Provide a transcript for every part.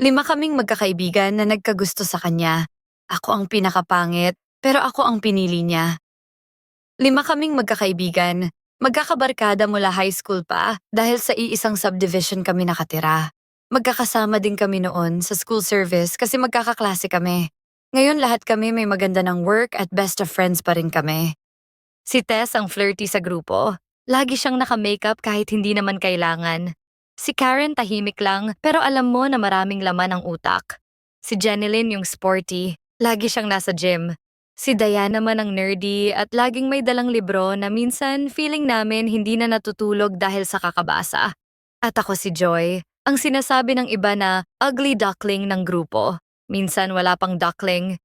Lima kaming magkakaibigan na nagkagusto sa kanya. Ako ang pinakapangit, pero ako ang pinili niya. Lima kaming magkakaibigan, magkakabarkada mula high school pa dahil sa iisang subdivision kami nakatira. Magkakasama din kami noon sa school service kasi magkakaklase kami. Ngayon lahat kami may maganda ng work at best of friends pa rin kami. Si Tess ang flirty sa grupo. Lagi siyang naka-makeup kahit hindi naman kailangan. Si Karen tahimik lang pero alam mo na maraming laman ang utak. Si Jeneline yung sporty, lagi siyang nasa gym. Si Diana naman ang nerdy at laging may dalang libro na minsan feeling namin hindi na natutulog dahil sa kakabasa. At ako si Joy, ang sinasabi ng iba na ugly duckling ng grupo. Minsan wala pang duckling.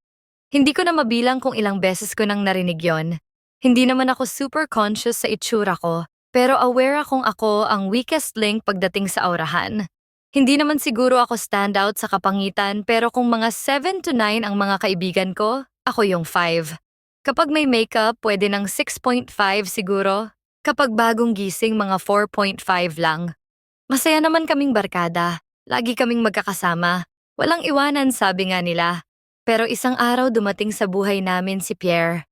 Hindi ko na mabilang kung ilang beses ko nang narinig yon. Hindi naman ako super conscious sa itsura ko, pero aware akong ako ang weakest link pagdating sa aurahan. Hindi naman siguro ako standout sa kapangitan pero kung mga 7 to 9 ang mga kaibigan ko, ako yung 5. Kapag may makeup, pwede ng 6.5 siguro. Kapag bagong gising, mga 4.5 lang. Masaya naman kaming barkada. Lagi kaming magkakasama. Walang iwanan sabi nga nila. Pero isang araw dumating sa buhay namin si Pierre.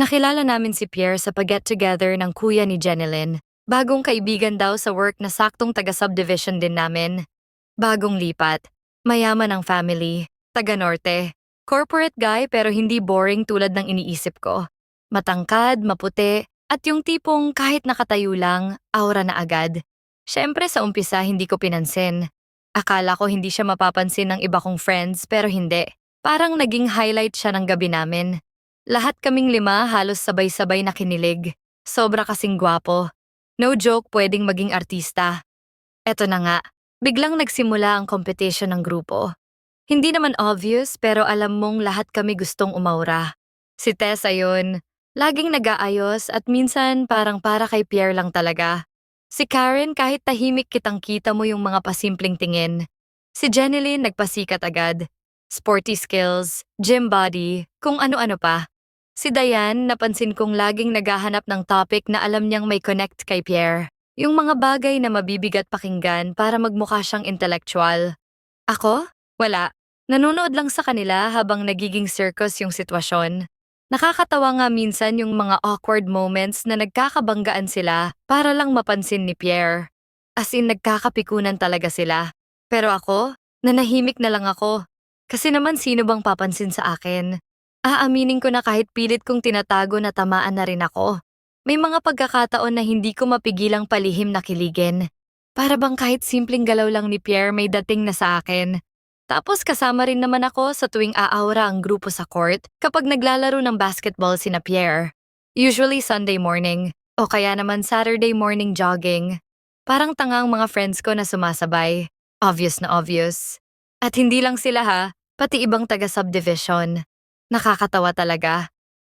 Nakilala namin si Pierre sa pag-get-together ng kuya ni Jeneline. Bagong kaibigan daw sa work na saktong taga-subdivision din namin. Bagong lipat. Mayaman ang family. Taga-norte. Corporate guy pero hindi boring tulad ng iniisip ko. Matangkad, maputi, at yung tipong kahit nakatayo lang, aura na agad. Siyempre sa umpisa hindi ko pinansin. Akala ko hindi siya mapapansin ng iba kong friends pero hindi. Parang naging highlight siya ng gabi namin. Lahat kaming lima halos sabay-sabay na kinilig. Sobra kasing gwapo. No joke pwedeng maging artista. Eto na nga, biglang nagsimula ang competition ng grupo. Hindi naman obvious pero alam mong lahat kami gustong umaura. Si Tess ayun, laging nag-aayos at minsan parang para kay Pierre lang talaga. Si Karen kahit tahimik kitang kita mo yung mga pasimpleng tingin. Si Jeneline nagpasikat agad. Sporty skills, gym body, kung ano-ano pa. Si Diane napansin kong laging naghahanap ng topic na alam niyang may connect kay Pierre. Yung mga bagay na mabibigat pakinggan para magmukha siyang intellectual. Ako? Wala. Nanonood lang sa kanila habang nagiging circus yung sitwasyon. Nakakatawa nga minsan yung mga awkward moments na nagkakabanggaan sila para lang mapansin ni Pierre. As in nagkakapikunan talaga sila. Pero ako, nanahimik na lang ako. Kasi naman sino bang papansin sa akin? Aaminin ko na kahit pilit kong tinatago na tamaan na rin ako. May mga pagkakataon na hindi ko mapigilang palihim na kiligin. Para bang kahit simpleng galaw lang ni Pierre may dating na sa akin. Tapos kasama rin naman ako sa tuwing aaura ang grupo sa court kapag naglalaro ng basketball sina Pierre. Usually Sunday morning o kaya naman Saturday morning jogging. Parang tanga ang mga friends ko na sumasabay. Obvious na obvious. At hindi lang sila ha, pati ibang taga-subdivision. Nakakatawa talaga.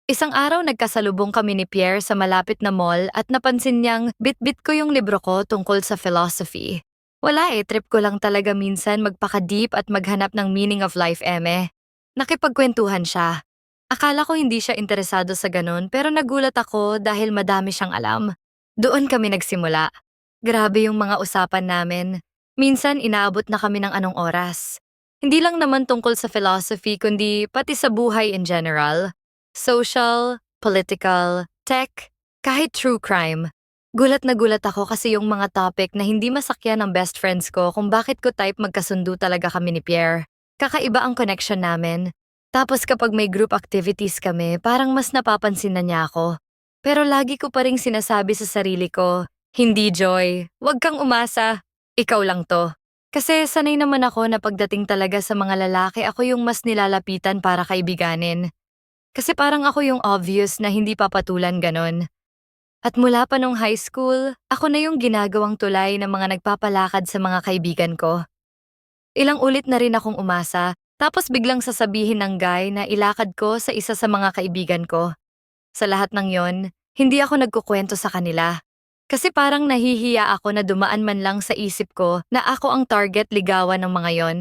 Isang araw nagkasalubong kami ni Pierre sa malapit na mall at napansin niyang bit-bit ko yung libro ko tungkol sa philosophy. Wala eh, trip ko lang talaga minsan magpaka-deep at maghanap ng meaning of life, eme. Nakipagkwentuhan siya. Akala ko hindi siya interesado sa ganun pero nagulat ako dahil madami siyang alam. Doon kami nagsimula. Grabe yung mga usapan namin. Minsan inaabot na kami ng anong oras. Hindi lang naman tungkol sa philosophy kundi pati sa buhay in general. Social, political, tech, kahit true crime. Gulat na gulat ako kasi yung mga topic na hindi masakyan ng best friends ko kung bakit ko type magkasundo talaga kami ni Pierre. Kakaiba ang connection namin. Tapos kapag may group activities kami, parang mas napapansin na niya ako. Pero lagi ko pa rin sinasabi sa sarili ko, hindi Joy, wag kang umasa. Ikaw lang to. Kasi sanay naman ako na pagdating talaga sa mga lalaki ako yung mas nilalapitan para kaibiganin. Kasi parang ako yung obvious na hindi papatulan ganon. At mula pa nung high school, ako na yung ginagawang tulay ng mga nagpapalakad sa mga kaibigan ko. Ilang ulit na rin akong umasa, tapos biglang sasabihin ng guy na ilakad ko sa isa sa mga kaibigan ko. Sa lahat ng yon, hindi ako nagkukwento sa kanila. Kasi parang nahihiya ako na dumaan man lang sa isip ko na ako ang target ligawan ng mga yon.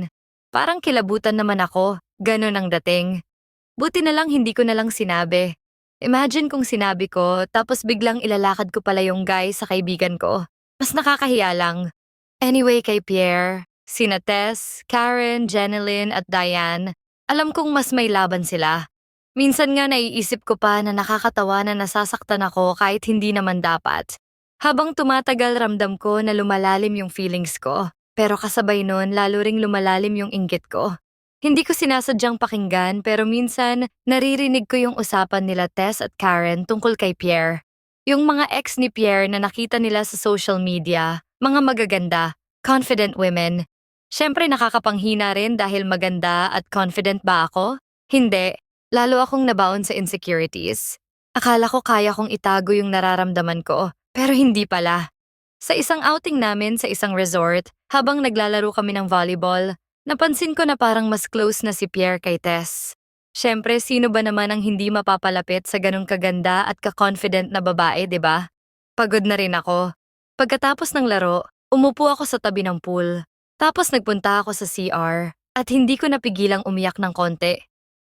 Parang kilabutan naman ako, ganun ang dating. Buti na lang hindi ko na lang sinabi. Imagine kung sinabi ko tapos biglang ilalakad ko pala yung guy sa kaibigan ko. Mas nakakahiya lang. Anyway kay Pierre, Sina Tess, Karen, Jeneline at Diane, alam kong mas may laban sila. Minsan nga naiisip ko pa na nakakatawa na nasasaktan ako kahit hindi naman dapat. Habang tumatagal ramdam ko na lumalalim yung feelings ko, pero kasabay nun lalo ring lumalalim yung inggit ko. Hindi ko sinasadyang pakinggan pero minsan naririnig ko yung usapan nila Tess at Karen tungkol kay Pierre. Yung mga ex ni Pierre na nakita nila sa social media, mga magaganda, confident women. Siyempre nakakapanghina rin dahil maganda at confident ba ako? Hindi, lalo akong nabaon sa insecurities. Akala ko kaya kong itago yung nararamdaman ko, pero hindi pala. Sa isang outing namin sa isang resort, habang naglalaro kami ng volleyball, napansin ko na parang mas close na si Pierre kay Tess. Siyempre, sino ba naman ang hindi mapapalapit sa ganong kaganda at ka-confident na babae, di ba? Pagod na rin ako. Pagkatapos ng laro, umupo ako sa tabi ng pool. Tapos nagpunta ako sa CR at hindi ko napigilang umiyak ng konti.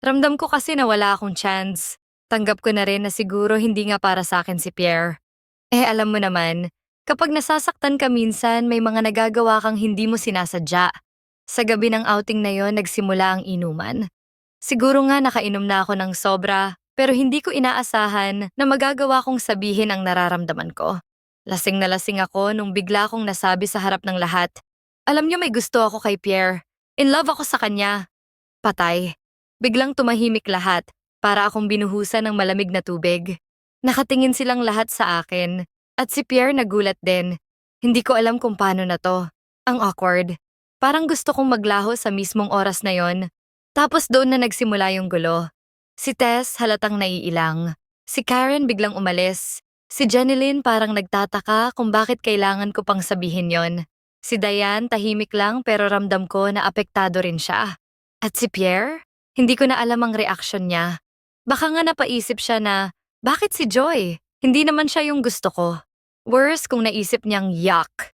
Ramdam ko kasi na wala akong chance. Tanggap ko na rin na siguro hindi nga para sa akin si Pierre. Eh alam mo naman, kapag nasasaktan ka minsan may mga nagagawa kang hindi mo sinasadya. Sa gabi ng outing na yon nagsimula ang inuman. Siguro nga nakainom na ako ng sobra, pero hindi ko inaasahan na magagawa kong sabihin ang nararamdaman ko. Lasing na lasing ako nung bigla kong nasabi sa harap ng lahat. Alam niyo may gusto ako kay Pierre. In love ako sa kanya. Patay. Biglang tumahimik lahat, para akong binuhusan ng malamig na tubig. Nakatingin silang lahat sa akin, at si Pierre nagulat din. Hindi ko alam kung paano na to. Ang awkward. Parang gusto kong maglaho sa mismong oras na yon. Tapos doon na nagsimula yung gulo. Si Tess halatang naiilang. Si Karen biglang umalis. Si Jeneline parang nagtataka kung bakit kailangan ko pang sabihin yon. Si Diane tahimik lang pero ramdam ko na apektado rin siya. At si Pierre? Hindi ko na alam ang reaksyon niya. Baka nga napaisip siya na, bakit si Joy? Hindi naman siya yung gusto ko. Worse kung naisip niyang yuck.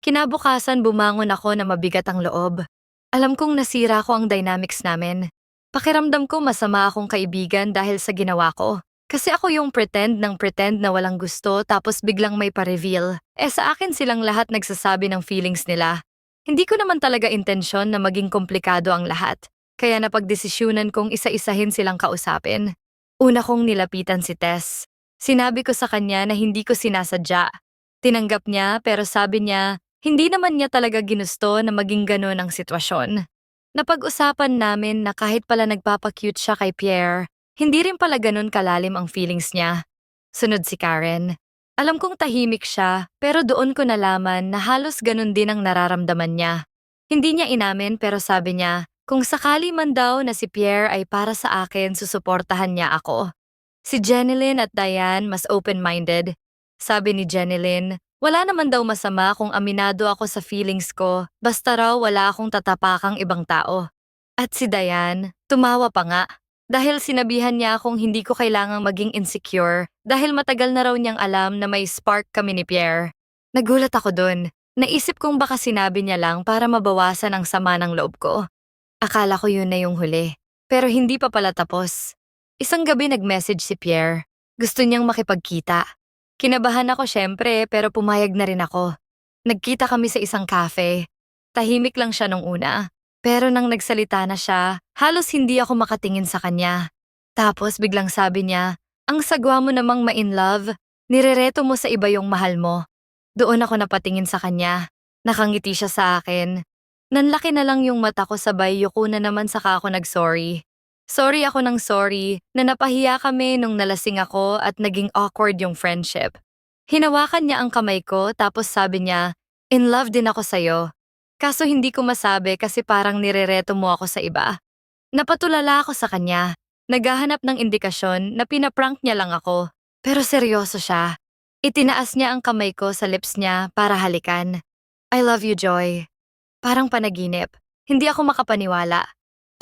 Kinabukasan bumangon ako na mabigat ang loob. Alam kong nasira ko ang dynamics namin. Pakiramdam ko masama akong kaibigan dahil sa ginawa ko. Kasi ako yung pretend ng pretend na walang gusto tapos biglang may pa-reveal. Eh sa akin silang lahat nagsasabi ng feelings nila. Hindi ko naman talaga intensyon na maging komplikado ang lahat. Kaya napagdesisyunan kong isa-isahin silang kausapin. Una kong nilapitan si Tess. Sinabi ko sa kanya na hindi ko sinasadya. Tinanggap niya pero sabi niya, hindi naman niya talaga ginusto na maging ganon ang sitwasyon. Napag-usapan namin na kahit pala nagpapakute siya kay Pierre, hindi rin pala ganon kalalim ang feelings niya. Sunod si Karen. Alam kong tahimik siya, pero doon ko nalaman na halos ganon din ang nararamdaman niya. Hindi niya inamin pero sabi niya, kung sakali man daw na si Pierre ay para sa akin, susuportahan niya ako. Si Jeneline at Diane mas open-minded. Sabi ni Jeneline, wala naman daw masama kung aminado ako sa feelings ko, basta raw wala akong tatapakang ibang tao. At si Diane, tumawa pa nga. Dahil sinabihan niya akong hindi ko kailangang maging insecure dahil matagal na raw niyang alam na may spark kami ni Pierre. Nagulat ako dun. Naisip kong baka sinabi niya lang para mabawasan ang sama ng loob ko. Akala ko yun na yung huli. Pero hindi pa pala tapos. Isang gabi nag-message si Pierre. Gusto niyang makipagkita. Kinabahan ako syempre pero pumayag na rin ako. Nagkita kami sa isang cafe. Tahimik lang siya nung una. Pero nang nagsalita na siya, halos hindi ako makatingin sa kanya. Tapos biglang sabi niya, ang sagwa mo namang ma-in love, nirereto mo sa iba yung mahal mo. Doon ako napatingin sa kanya. Nakangiti siya sa akin. Nanlaki na lang yung mata ko sabay yuko na naman saka ako nag-sorry. Sorry ako ng sorry na napahiya kami nung nalasing ako at naging awkward yung friendship. Hinawakan niya ang kamay ko tapos sabi niya, in love din ako sa'yo. Kaso hindi ko masabi kasi parang nirereto mo ako sa iba. Napatulala ako sa kanya. Naghahanap ng indikasyon na pinaprank niya lang ako. Pero seryoso siya. Itinaas niya ang kamay ko sa lips niya para halikan. I love you, Joy. Parang panaginip. Hindi ako makapaniwala.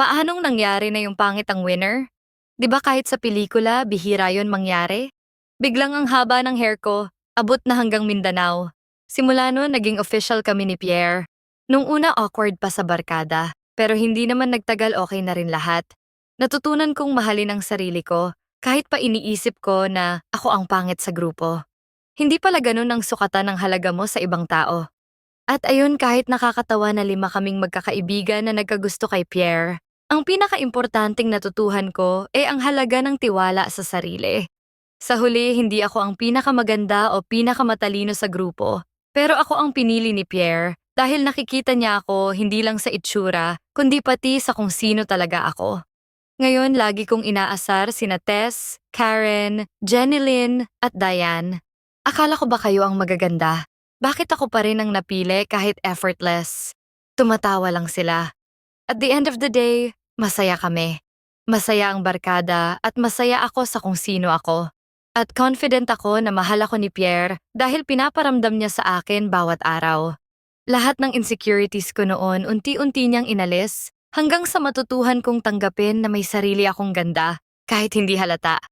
Paanong nangyari na yung pangit ang winner? Di ba kahit sa pelikula, bihira yon mangyari? Biglang ang haba ng hair ko, abot na hanggang Mindanao. Simula noon, naging official kami ni Pierre. Nung una awkward pa sa barkada, pero hindi naman nagtagal okay na rin lahat. Natutunan kong mahalin ang sarili ko, kahit pa iniisip ko na ako ang pangit sa grupo. Hindi pala ganun ang sukatan ng halaga mo sa ibang tao. At ayun kahit nakakatawa na lima kaming magkakaibigan na nagkagusto kay Pierre, ang pinakaimportanteng natutuhan ko ay ang halaga ng tiwala sa sarili. Sa huli, hindi ako ang pinakamaganda o pinakamatalino sa grupo, pero ako ang pinili ni Pierre dahil nakikita niya ako hindi lang sa itsura, kundi pati sa kung sino talaga ako. Ngayon, lagi kong inaasar sina Tess, Karen, Jenny Lynn, at Diane. Akala ko ba kayo ang magaganda? Bakit ako pa rin ang napili kahit effortless? Tumatawa lang sila. At the end of the day, masaya kami. Masaya ang barkada at masaya ako sa kung sino ako. At confident ako na mahal ako ni Pierre dahil pinaparamdam niya sa akin bawat araw. Lahat ng insecurities ko noon unti-unti niyang inalis hanggang sa matutuhan kong tanggapin na may sarili akong ganda kahit hindi halata.